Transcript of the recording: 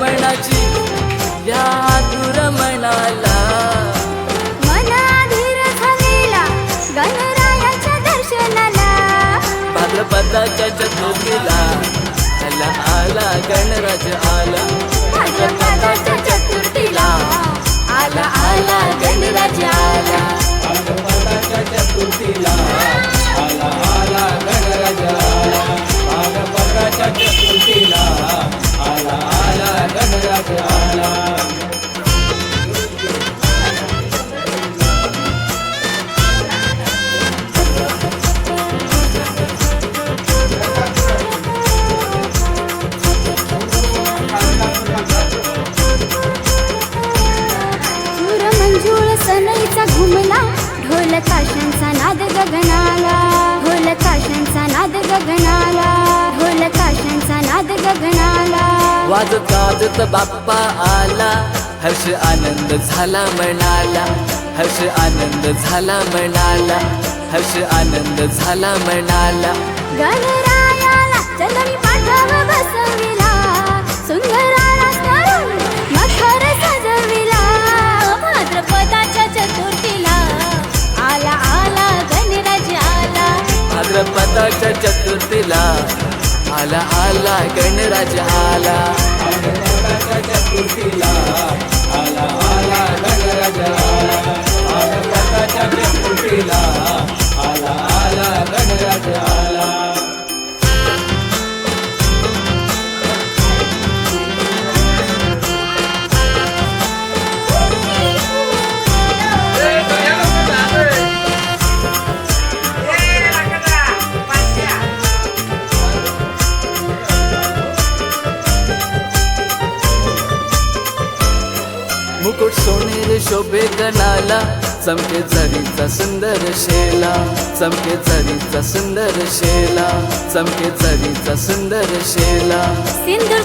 मनाची या आतुर मनाला. चतुर्थीला आला आला गणराज आला. भाद्रपदाच्या चतुर्थीला आला आला गणराज आला. भाद्रपदाच्या चतुर्थीला आला आला गणराज आला. भाद्रपदाच्या चतुर्थीला काशांचा नाद गगनाला ढोल काशांचा नाद गगनाला ढोल काशांचा नाद गगनाला. वाजत गाजत बाप्पा आला हर्ष आनंद झाला म्हणाला हर्ष आनंद झाला म्हणाला हर्ष आनंद झाला म्हणाला गणरायाला चलनी पाठाव बसविला. भाद्रपदाच्या चतुर्थीला आला आला गणराज आला. भाद्रपदाच्या चतुर्थीला मुकुट सोनेर शोभे गणाला चमके चरीचा सुंदर शेला चमके चरीचा सुंदर शेला चमके चरीचा सुंदर शेला. सिंदूर